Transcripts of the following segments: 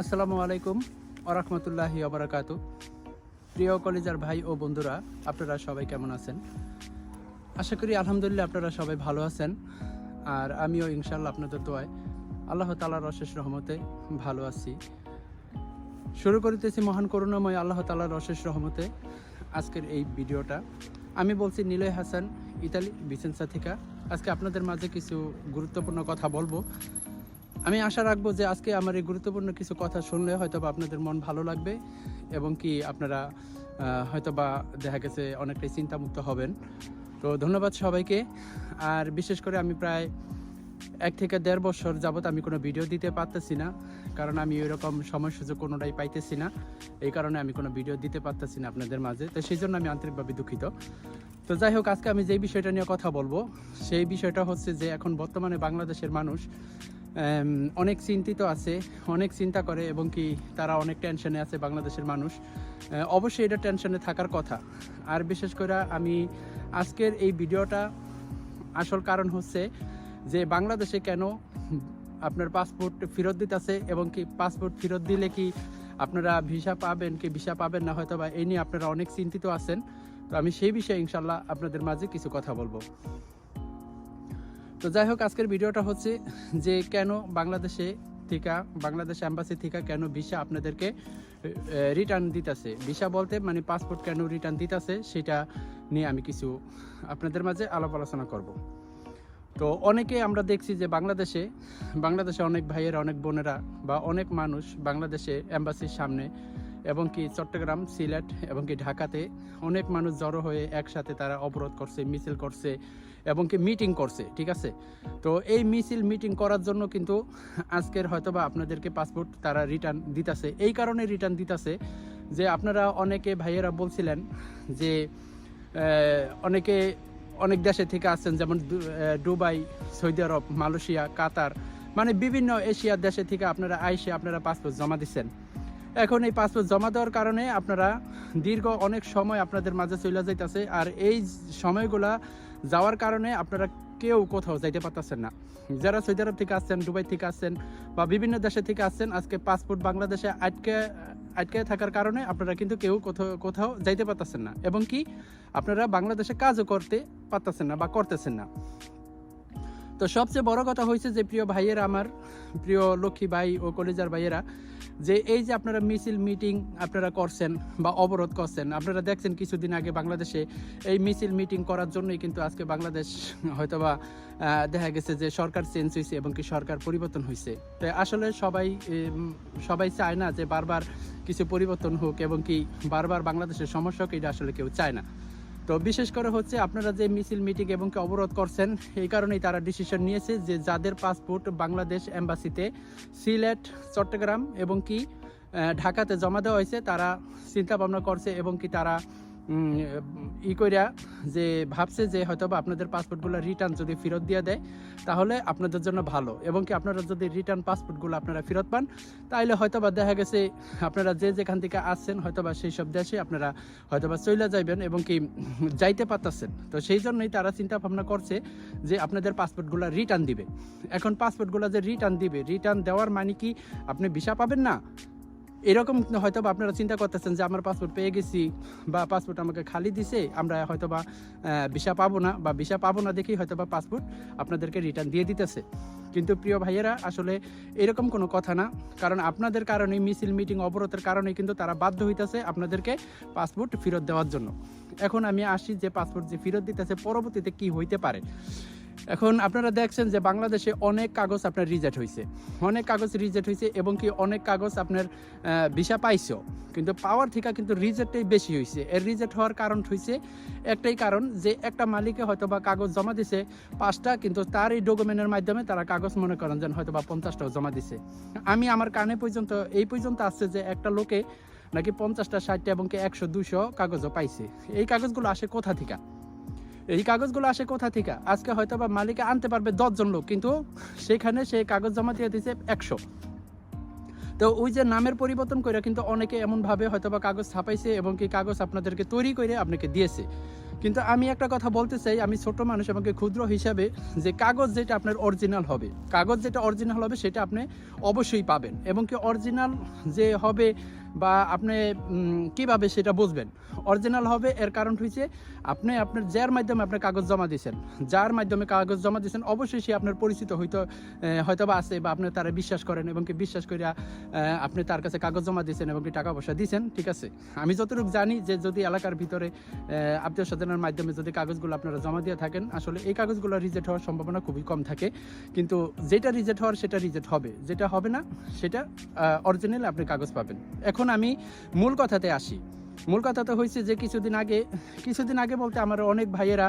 আসসালামু আলাইকুম ওরহমতুল্লাহি আবরাকাতু প্রিয় কলেজার ভাই ও বন্ধুরা, আপনারা সবাই কেমন আছেন? আশা করি আলহামদুলিল্লাহ আপনারা সবাই ভালো আছেন। আর আমিও ইনশাল্লাহ আপনাদের দোয়ায় আল্লাহ তালার অশেষ রহমতে ভালো আছি। শুরু করিতেছি মহান করুণাময় আল্লাহ তালার অশেষ রহমতে আজকের এই ভিডিওটা। আমি বলছি নিলয় হাসান, ইতালি বিসেন্সা থেকে। আজকে আপনাদের মাঝে কিছু গুরুত্বপূর্ণ কথা বলব। আমি আশা রাখব যে আজকে আমার এই গুরুত্বপূর্ণ কিছু কথা শুনলে হয়তো আপনাদের মন ভালো লাগবে এবং কি আপনারা হয়তো বা দেখা গেছে অনেকটাই চিন্তামুক্ত হবেন। তো ধন্যবাদ সবাইকে। আর বিশেষ করে আমি প্রায় এক থেকে দেড় বছর যাবত আমি কোনো ভিডিও দিতে পারতেছি না, কারণ আমি ওইরকম সময় সুযোগ কোনোটাই পাইতেছি না। এই কারণে আমি কোনো ভিডিও দিতে পারতেছি না আপনাদের মাঝে। তো সেই জন্য আমি আন্তরিকভাবে দুঃখিত। তো যাই হোক, আজকে আমি যেই বিষয়টা নিয়ে কথা বলব, সেই বিষয়টা হচ্ছে যে এখন বর্তমানে বাংলাদেশের মানুষ অনেক চিন্তিত আছে, অনেক চিন্তা করে এবং কি তারা অনেক টেনশনে আছে বাংলাদেশের মানুষ। অবশ্যই এটা টেনশনে থাকার কথা। আর বিশেষ করে আমি আজকের এই ভিডিওটা আসল কারণ হচ্ছে যে বাংলাদেশে কেন আপনার পাসপোর্ট ফেরত দিতেছে এবং কি পাসপোর্ট ফেরত দিলে কি আপনারা ভিসা পাবেন কি ভিসা পাবেন না হয়তো বা এই নিয়ে আপনারা অনেক চিন্তিত আছেন। তো আমি সেই বিষয়ে ইনশাল্লাহ আপনাদের মাঝে কিছু কথা বলব। তো যাই হোক, আজকের ভিডিওটা হচ্ছে যে কেন বাংলাদেশে থিকা, বাংলাদেশ অ্যাম্বাসি থিকা কেন ভিসা আপনাদেরকে রিটার্ন দিতেছে? ভিসা বলতে মানে পাসপোর্ট কেন রিটার্ন দিতেছে সেটা নিয়ে আমি কিছু আপনাদের মাঝে আলাপ আলোচনা করব। তো অনেকে আমরা দেখছি যে বাংলাদেশে বাংলাদেশে অনেক ভাইয়েরা, অনেক বোনেরা বা অনেক মানুষ বাংলাদেশে অ্যাম্বাসির সামনে এবং কি চট্টগ্রাম, সিলেট এবং কি ঢাকাতে অনেক মানুষ জড়ো হয়ে একসাথে তারা অবরোধ করছে, মিছিল করছে এবং কি মিটিং করছে, ঠিক আছে? তো এই মিছিল মিটিং করার জন্য কিন্তু আজকের হয়তোবা আপনাদেরকে পাসপোর্ট তারা রিটার্ন দিতেছে। এই কারণে রিটার্ন দিতেছে যে আপনারা অনেকে ভাইয়েরা বলছিলেন যে অনেকে অনেক দেশে থেকে আসছেন, যেমন Dubai, Saudi Arab, Malaysia, Qatar মানে বিভিন্ন এশিয়ার দেশে থেকে আপনারা আইসে আপনারা পাসপোর্ট জমা দিচ্ছেন। এখন এই পাসপোর্ট জমা দেওয়ার কারণে আপনারা দীর্ঘ অনেক সময় আপনাদের মাঝে চলে যাইতেছে আর এই সময়গুলা যাওয়ার কারণে আপনারা কেউ কোথাও যাইতে পারতেছেন না। যারা সৌদি আরব থেকে আসছেন, দুবাই থেকে আসছেন বা বিভিন্ন দেশে থেকে আসছেন, আজকে পাসপোর্ট বাংলাদেশে আটকে আটকে থাকার কারণে আপনারা কিন্তু কেউ কোথাও কোথাও যাইতে পারতেছেন না। এবং কি, আপনারা বাংলাদেশে কাজও করতে পারতেছেন না বা করতেছেন না। তো সবচেয়ে বড় কথা হয়েছে যে প্রিয় ভাইয়েরা আমার, প্রিয় লক্ষ্মী ভাই ও কলেজার ভাইয়েরা, যে এই যে আপনারা মিছিল, মিটিং আপনারা করছেন বা অবরোধ করছেন, আপনারা দেখছেন কিছুদিন আগে বাংলাদেশে এই মিছিল, মিটিং করার জন্যই কিন্তু আজকে বাংলাদেশ হয়তোবা দেখা গেছে যে সরকার চেঞ্জ হয়েছে এবং কি সরকার পরিবর্তন হয়েছে তো আসলে সবাই সবাই চায় না যে বারবার কিছু পরিবর্তন হোক এবং কি বারবার বাংলাদেশের সমস্যা হোক, এটা আসলে কেউ চায় না। তো বিশেষ করে হচ্ছে আপনারা যে মিছিল, মিটিং এবং কে অবরোধ করছেন, এই কারণেই তারা ডিসিশন নিয়েছে যে যাদের পাসপোর্ট বাংলাদেশ এম্বাসিতে সিলেট, চট্টগ্রাম এবং কি ঢাকাতে জমা দেওয়া হয়েছে, তারা চিন্তা ভাবনা করছে এবং কি তারা ই কইরা যে ভাবছে যে হয়তো বা আপনাদের পাসপোর্টগুলো রিটার্ন যদি ফেরত দিয়ে দেয়, তাহলে আপনাদের জন্য ভালো। এবং কি আপনারা যদি রিটার্ন পাসপোর্টগুলো আপনারা ফেরত পান তাহলে হয়তো বা দেখা গেছে আপনারা যে যেখান থেকে আসছেন হয়তো বা সেই সব দেশে আপনারা হয়তো বা চলে যাইবেন এবং কি যাইতে পারতেছেন। তো সেই জন্যই তারা চিন্তা ভাবনা করছে যে আপনাদের পাসপোর্টগুলো রিটার্ন দিবে। এখন পাসপোর্টগুলো যে রিটার্ন দিবে রিটার্ন দেওয়ার মানে কি আপনি ভিসা পাবেন না? এরকম হয়তো বা আপনারা চিন্তা করতেছেন যে আমার পাসপোর্ট পেয়ে গেছি বা পাসপোর্ট আমাকে খালি দিছে, আমরা হয়তো বা ভিসা পাবো না বা ভিসা পাবো না দেখেই হয়তো বা পাসপোর্ট আপনাদেরকে রিটার্ন দিয়ে দিতেছে। কিন্তু প্রিয় ভাইয়েরা, আসলে এরকম কোনো কথা না। কারণ আপনাদের কারণে মিছিল মিটিং অবরোধের কারণে কিন্তু তারা বাধ্য হইতেছে আপনাদেরকে পাসপোর্ট ফেরত দেওয়ার জন্য। এখন আমি আসি যে পাসপোর্ট যে ফেরত দিতেছে, পরবর্তীতে কি হইতে পারে? এখন আপনারা দেখছেন যে বাংলাদেশে অনেক কাগজ আপনার রিজেক্ট হয়েছে অনেক কাগজ রিজেক্ট হয়েছে এবং কি অনেক কাগজ আপনার ভিসা পাইছেও কিন্তু পাওয়ার থেকে কিন্তু রিজেক্টটাই বেশি হয়েছে এর রিজেক্ট হওয়ার কারণ হয়েছে একটাই কারণ যে একটা মালিকে হয়তো বা কাগজ জমা দিছে পাঁচটা, কিন্তু তার এই ডকুমেন্টের মাধ্যমে তারা কাগজ মনে করেন যেন হয়তো বা পঞ্চাশটাও জমা দিছে। আমি আমার কানে পর্যন্ত, এই পর্যন্ত আসছে যে একটা লোকে নাকি পঞ্চাশটা, ষাটটা এবং কি একশো, দুশো কাগজও পাইছে। এই কাগজগুলো আসে কোথা থেকে? এই কাগজগুলো আসে কোথা থেকে? আজকে হয়তো বা মালিকে আনতে পারবে দশজন লোক, কিন্তু সেখানে সে কাগজ জমা দিয়ে দিয়েছে একশো। তো ওই যে নামের পরিবর্তন করে কিন্তু অনেকে এমনভাবে হয়তো বা কাগজ ছাপাইছে এবং কি কাগজ আপনাদেরকে তৈরি করে আপনাকে দিয়েছে। কিন্তু আমি একটা কথা বলতে চাই, আমি ছোট মানুষ, আমাকে ক্ষুদ্র হিসাবে যে কাগজ যেটা আপনার অরিজিনাল হবে, কাগজ যেটা অরিজিনাল হবে সেটা আপনি অবশ্যই পাবেন। এবং কি অরিজিনাল যে হবে বা আপনি কীভাবে সেটা বুঝবেন? অরিজিনাল হবে, এর কারণ হচ্ছে আপনি আপনার যার মাধ্যমে আপনার কাগজ জমা দিয়েছেন যার মাধ্যমে কাগজ জমা দিয়েছেন অবশ্যই সে আপনার পরিচিত হয়তো হয়তো বা আছে বা আপনি তারা বিশ্বাস করেন এবং কি বিশ্বাস করিয়া আপনি তার কাছে কাগজ জমা দিয়েছেন এবং কি টাকা পয়সা দিয়েছেন ঠিক আছে? আমি যতটুকু জানি যে যদি এলাকার ভিতরে আত্মীয় স্বজনের মাধ্যমে যদি কাগজগুলো আপনারা জমা দিয়ে থাকেন, আসলে এই কাগজগুলো রিজেক্ট হওয়ার সম্ভাবনা খুবই কম থাকে। কিন্তু যেটা রিজেক্ট হওয়ার সেটা রিজেক্ট হবে, যেটা হবে না, সেটা অরিজিনাল আপনি কাগজ পাবেন। এখন আমি মূল কথাতে আসি। মূল কথা তো হয়েছে যে কিছুদিন আগে কিছুদিন আগে বলতে আমার অনেক ভাইয়েরা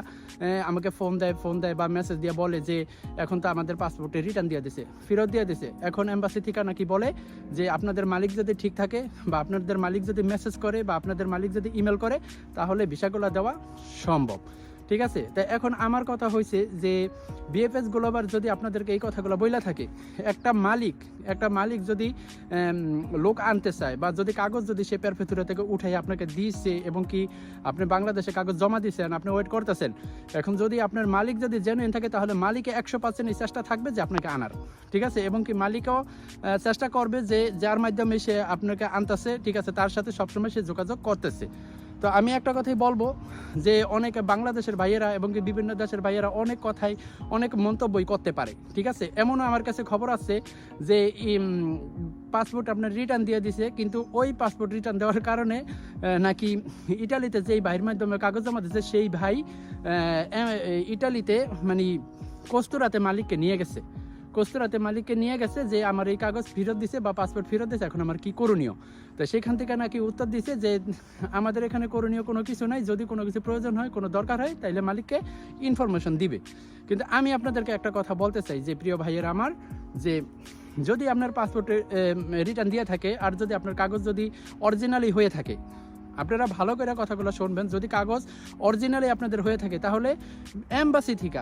আমাকে ফোন দেয় ফোন দেয় বা মেসেজ দিয়ে বলে যে, এখন তো আমাদের পাসপোর্টে রিটার্ন দিয়ে দিছে, ফেরত দিয়ে দিছে। এখন এম্বাসি থেকে নাকি বলে যে, আপনাদের মালিক যদি ঠিক থাকে বা আপনাদের মালিক যদি মেসেজ করে বা আপনাদের মালিক যদি ইমেল করে, তাহলে ভিসাগুলো দেওয়া সম্ভব। ঠিক আছে? তা এখন আমার কথা হয়েছে যে বিএফএস গ্লোবাল যদি আপনাদেরকে এই কথাগুলো বইলা থাকে, একটা মালিক একটা মালিক যদি লোক আনতে চায় বা যদি কাগজ যদি সে পেরফেতুরা থেকে উঠাই আপনাকে দিচ্ছে এবং কি আপনি বাংলাদেশে কাগজ জমা দিচ্ছেন আপনি ওয়েট করতেছেন, এখন যদি আপনার মালিক যদি জেনুইন থাকে তাহলে মালিকে একশো পার্সেন্ট এই চেষ্টা থাকবে যে আপনাকে আনার, ঠিক আছে? এবং কি মালিকও চেষ্টা করবে যে যার মাধ্যমে সে আপনাকে আনতেছে, ঠিক আছে? তার সাথে সবসময় সে যোগাযোগ করতেছে। তো আমি একটা কথাই বলব যে অনেক বাংলাদেশের ভাইয়েরা এবং বিভিন্ন দেশের ভাইয়েরা অনেক কথাই, অনেক মন্তব্যই করতে পারে, ঠিক আছে? এমনও আমার কাছে খবর আছে যে পাসপোর্ট আপনার রিটার্ন দিয়ে দিছে, কিন্তু ওই পাসপোর্ট রিটার্ন দেওয়ার কারণে নাকি ইটালিতে যেই ভাইয়ের মাধ্যমে কাগজ জমা দিচ্ছে সেই ভাই ইটালিতে মানে কস্তুরাতে মালিককে নিয়ে গেছে। কস্তুরাতে মালিককে নিয়ে গেছে যে আমার এই কাগজ ফেরত দিছে বা পাসপোর্ট ফেরত দিছে, এখন আমার কি করণীয়? তো সেখান থেকে নাকি উত্তর দিছে যে আমাদের এখানে করণীয় কোনো কিছু নাই, যদি কোনো কিছু প্রয়োজন হয়, কোনো দরকার হয়, তাইলে মালিককে ইনফরমেশন দিবে। কিন্তু আমি আপনাদেরকে একটা কথা বলতে চাই, যে প্রিয় ভাইয়ের আমার, যে যদি আপনার পাসপোর্টে রিটার্ন দিয়ে থাকে, আর যদি আপনার কাগজ যদি অরিজিনালি হয়ে থাকে আপনারা ভালো করে কথাগুলো শুনবেন। যদি কাগজ অরিজিনালি আপনাদের হয়ে থাকে, তাহলে এম্বাসি থিকা,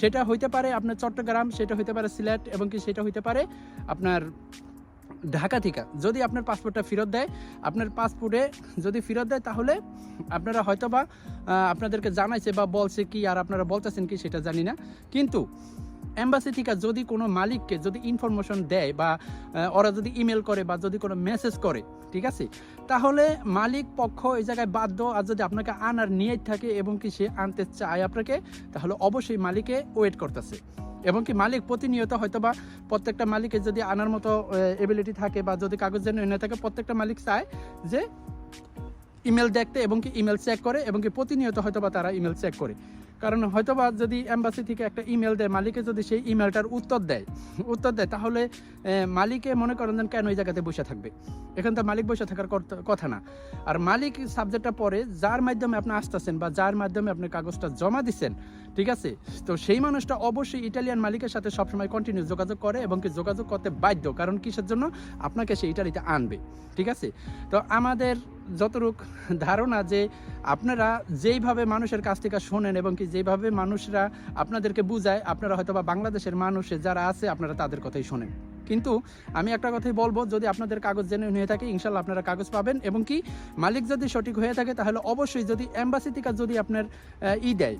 সেটা হইতে পারে আপনার চট্টগ্রাম, সেটা হইতে পারে সিলেট, এবং কি সেটা হইতে পারে আপনার ঢাকা থেকে। যদি আপনার পাসপোর্টটা ফেরত দেয়, আপনার পাসপোর্টে যদি ফেরত দেয়, তাহলে আপনারা হয়তো বা আপনাদেরকে জানাইছে বা বলছে কি, আর আপনারা বলতেছেন কি সেটা জানি না। কিন্তু এম্বাসি থেকে যদি কোনো মালিককে যদি ইনফরমেশন দেয় বা ওরা যদি ইমেল করে বা যদি কোনো মেসেজ করে, ঠিক আছে? তাহলে মালিক পক্ষ এই জায়গায় বাধ্য আর যদি আপনাকে আনার নিয়ে থাকে এবং কি সে আনতে চায় আপনাকে, তাহলে অবশ্যই মালিকে ওয়েট করতেছে। এবং কি মালিক প্রতিনিয়ত হয়তো বা প্রত্যেকটা মালিকের যদি আনার মতো এবিলিটি থাকে বা যদি কাগজ যেন এনে থাকে, প্রত্যেকটা মালিক চায় যে ইমেল দেখতে এবং কি ইমেল চেক করে এবং কি প্রতিনিয়ত হয়তো বা তারা ইমেল চেক করে। কারণ হয়তো বা যদি এম্বাসি থেকে একটা ইমেল দেয়, মালিকে যদি সেই ইমেলটার উত্তর দেয় উত্তর দেয়, তাহলে মালিকে মনে করেন যেন কেন ওই জায়গাতে বসে থাকবে? এখন তো মালিক বসে থাকার কথা না। আর মালিক সাবজেক্টটা পরে যার মাধ্যমে আপনি আসতেছেন বা যার মাধ্যমে আপনি কাগজটা জমা দিচ্ছেন ঠিক আছে? তো সেই মানুষটা অবশ্যই ইটালিয়ান মালিকের সাথে সবসময় কন্টিনিউ যোগাযোগ করে এবং কি যোগাযোগ করতে বাধ্য। কারণ কিসের জন্য? আপনাকে সে ইটালিতে আনবে, ঠিক আছে? তো আমাদের যতটুক ধারণা যে আপনারা যেইভাবে মানুষের কাছ থেকে শোনেন এবং কি যেভাবে মানুষরা আপনাদেরকে বুঝায়, আপনারা হয়তো বা বাংলাদেশের মানুষ যারা আছে, আপনারা তাদের কথাই শোনেন। কিন্তু আমি একটা কথাই বলব, যদি আপনাদের কাগজ জেনে হয়ে থাকে ইনশাল্লাহ আপনারা কাগজ পাবেন এবং কি মালিক যদি সঠিক হয়ে থাকে, তাহলে অবশ্যই যদি এম্বাসি থেকে যদি আপনার ই দেয়,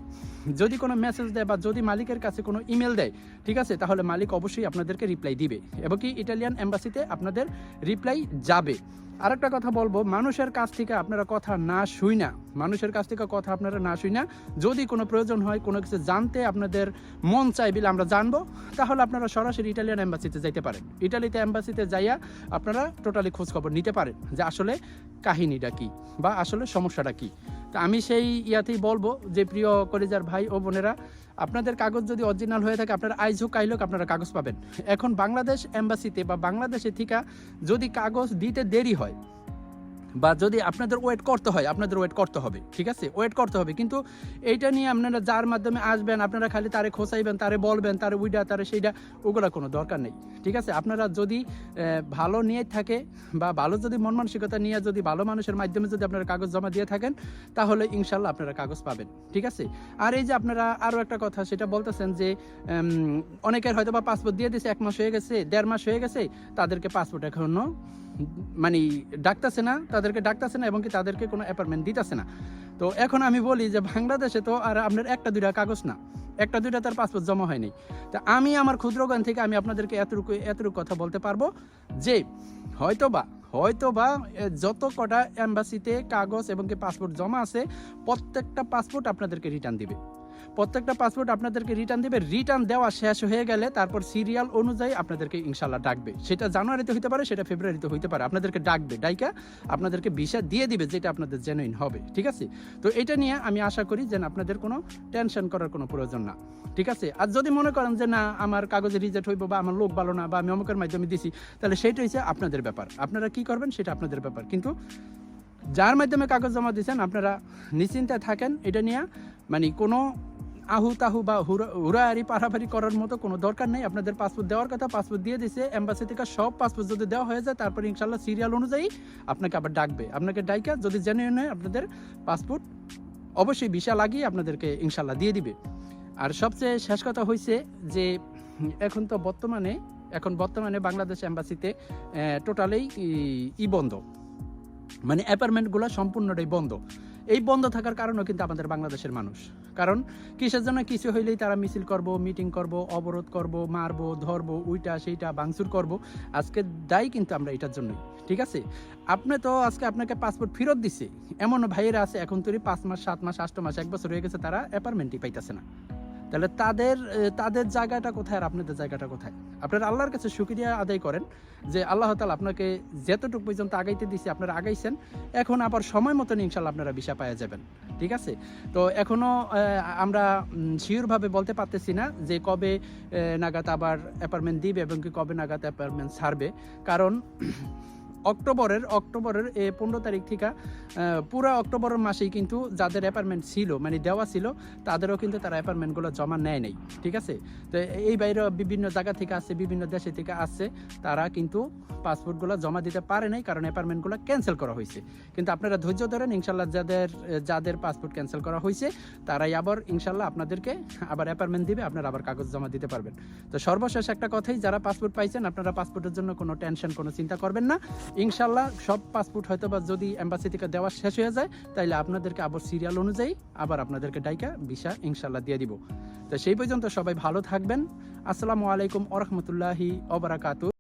যদি কোনো মেসেজ দেয় বা যদি মালিকের কাছে কোনো ইমেল দেয়, ঠিক আছে? তাহলে মালিক অবশ্যই আপনাদেরকে রিপ্লাই দিবে। এবং কি ইটালিয়ান অ্যাম্বাসিতে আপনাদের রিপ্লাই যাবে। আরেকটা কথা বলব, মানুষের কাছ থেকে আপনারা কথা না শুই না। মানুষের কাছ থেকে কথা আপনারা না শুই না। যদি কোনো প্রয়োজন হয়, কোনো কিছু জানতে আপনাদের মন চাই বলে আমরা জানব, তাহলে আপনারা সরাসরি ইটালিয়ান অ্যাম্বাসিতে যাইতে পারেন। ইটালিতে অ্যাম্বাসিতে যাইয়া আপনারা টোটালি খোঁজখবর নিতে পারেন যে আসলে কাহিনীটা কি বা আসলে সমস্যাটা কি। তা আমি সেই ইয়াতেই বলব যে প্রিয় কলেজার ভাই ও বোনেরা আপনাদের কাগজ যদি অরিজিনাল হয়ে থাকে, আপনারা আইজ হোক, কাইল হোক, আপনারা কাগজ পাবেন। এখন বাংলাদেশ এম্বাসিতে বা বাংলাদেশে থেকে যদি কাগজ দিতে দেরি হয় বা যদি আপনাদের ওয়েট করতে হয়, আপনাদের ওয়েট করতে হবে, ঠিক আছে? ওয়েট করতে হবে। কিন্তু এইটা নিয়ে আপনারা যার মাধ্যমে আসবেন, আপনারা খালি তারে খোঁচাইবেন, তারে বলবেন, তারে উইডা, তারে সেইটা ওগুলো কোনো দরকার নেই, ঠিক আছে? আপনারা যদি ভালো নিয়ে থাকে বা ভালো যদি মন মানসিকতা নিয়ে যদি ভালো মানুষের মাধ্যমে যদি আপনারা কাগজ জমা দিয়ে থাকেন, তাহলে ইনশাল্লাহ আপনারা কাগজ পাবেন, ঠিক আছে? আর এই যে আপনারা আরও একটা কথা, সেটা বলতেছেন যে অনেকের হয়তো বা পাসপোর্ট দিয়ে দিয়েছে এক মাস হয়ে গেছে, দেড় মাস হয়ে গেছে, তাদেরকে পাসপোর্ট এখনও মানে ডাকতেছে না, তাদেরকে ডাকতেছে না এবং কি তাদেরকে কোনো অ্যাপার্টমেন্ট দিতেছে না। তো এখন আমি বলি যে বাংলাদেশে তো আর আপনার একটা দুইটা কাগজ না। একটা দুইটা তার পাসপোর্ট জমা হয়নি। তা আমি আমার ক্ষুদ্র জ্ঞান থেকে আমি আপনাদেরকে এতটুকু এতটুকু কথা বলতে পারব যে হয়তো বা হয়তো বা যত কটা অ্যাম্বাসিতে কাগজ এবং কি পাসপোর্ট জমা আছে, প্রত্যেকটা পাসপোর্ট আপনাদেরকে রিটার্ন দিবে। প্রত্যেকটা পাসপোর্ট আপনাদেরকে রিটার্ন দিবে। রিটার্ন দেওয়া শেষ হয়ে গেলে তারপর সিরিয়াল অনুযায়ী আপনাদেরকে ইনশাল্লাহ ডাকবে। সেটা জানুয়ারিতে হইতে পারে, সেটা ফেব্রুয়ারিতে হইতে পারে। আপনাদেরকে ডাকবে, ডাইকা আপনাদেরকে ভিসা দিয়ে দিবে যেটা আপনাদের জেনুইন হবে। ঠিক আছে? তো এটা নিয়ে আমি আশা করি যে আপনাদের কোনো টেনশন করার কোনো প্রয়োজন না। ঠিক আছে? আর যদি মনে করেন যে, না, আমার কাগজে রিজেক্ট হইব বা আমার লোক ভালো না বা আমি অমুকের মাধ্যমে দিছি, তাহলে সেটা হচ্ছে আপনাদের ব্যাপার। আপনারা কি করবেন, সেটা আপনাদের ব্যাপার। কিন্তু যার মাধ্যমে কাগজ জমা দিয়েছেন, আপনারা নিশ্চিন্তে থাকেন। এটা নিয়ে মানে কোনো আহু তাহু বা হুরা- হুড়াহাড়ি পাড়াপাড়ি করার মতো কোনো দরকার নেই। আপনাদের পাসপোর্ট দেওয়ার কথা, পাসপোর্ট দিয়ে দিছে। এম্বাসি থেকে সব পাসপোর্ট যদি দেওয়া হয়ে যায়, তারপরে ইনশাল্লাহ সিরিয়াল অনুযায়ী আপনাকে আবার ডাকবে। আপনাকে ডাইকা যদি জেনুইন হয় আপনাদের পাসপোর্ট অবশ্যই ভিসা লাগিয়ে আপনাদেরকে ইনশাল্লাহ দিয়ে দিবে। আর সবচেয়ে শেষ কথা হয়েছে যে, এখন তো বর্তমানে, এখন বর্তমানে বাংলাদেশ এম্বাসিতে টোটালেই ই বন্ধ। মানে অ্যাপার্টমেন্টগুলো সম্পূর্ণটাই বন্ধ। এই বন্ধ থাকার কারণও কিন্তু আমাদের বাংলাদেশের মানুষ। কারণ কিসের জন্য কিছু হইলেই তারা মিছিল করব মিটিং করব, অবরোধ করব, মারব, ধরবো, উইটা, সেইটা, ভাঙচুর করব। আজকে দায়ী কিন্তু আমরা এটার জন্যই, ঠিক আছে? আপনি তো আজকে আপনাকে পাসপোর্ট ফেরত দিছে, এমন ভাইয়েরা আছে, এখন তৈরি পাঁচ মাস, সাত মাস আট মাস, এক বছর হয়ে গেছে, তারা অ্যাপার্টমেন্টই পাইতেছে না। তাহলে তাদের তাদের জায়গাটা কোথায় আর আপনাদের জায়গাটা কোথায়? আপনারা আল্লাহর কাছে সুক্রিয়া আদায় করেন যে আল্লাহ তালা আপনাকে যতটুকু পর্যন্ত আগাইতে দিছে, আপনারা আগাইছেন। এখন আবার সময় মতন ইনশাল্লাহ আপনারা ভিসা পাওয়া যাবেন, ঠিক আছে? তো এখনও আমরা শিওরভাবে বলতে পারতেছি না যে কবে নাগাদ আবার অ্যাপার্টমেন্ট দিবে এবং কি কবে নাগাদ অ্যাপার্টমেন্ট ছাড়বে। কারণ অক্টোবরের অক্টোবরের, এ পনেরো তারিখ থেকে পুরো অক্টোবরের মাসেই কিন্তু যাদের অ্যাপার্টমেন্ট ছিল মানে দেওয়া ছিল, তাদেরও কিন্তু তারা অ্যাপার্টমেন্টগুলো জমা নেয় নাই, ঠিক আছে? তো এই বাইরে বিভিন্ন জায়গা থেকে আসছে বিভিন্ন দেশে থেকে আসছে তারা কিন্তু পাসপোর্টগুলো জমা দিতে পারে নাই, কারণ অ্যাপার্টমেন্টগুলো ক্যান্সেল করা হয়েছে। কিন্তু আপনারা ধৈর্য ধরেন ইনশাল্লাহ যাদের যাদের পাসপোর্ট ক্যান্সেল করা হয়েছে, তারাই আবার ইনশাল্লাহ আপনাদেরকে আবার অ্যাপার্টমেন্ট দিবে, আপনারা আবার কাগজ জমা দিতে পারবেন। তো সর্বশেষ একটা কথাই, যারা পাসপোর্ট পাইছেন, আপনারা পাসপোর্টের জন্য কোনো টেনশন কোনো চিন্তা করবেন না। ইনশাল্লাহ সব পাসপোর্ট হয়তো বা যদি এম্বাসি থেকে দেওয়া শেষ হয়ে যায় তাহলে আপনাদেরকে আবার সিরিয়াল অনুযায়ী আবার আপনাদেরকে ডাইকা ভিসা ইনশাল্লাহ দিয়ে দিব। তো সেই পর্যন্ত সবাই ভালো থাকবেন। আসসালামু আলাইকুম ওরহমতুল্লাহি অবরাকাতু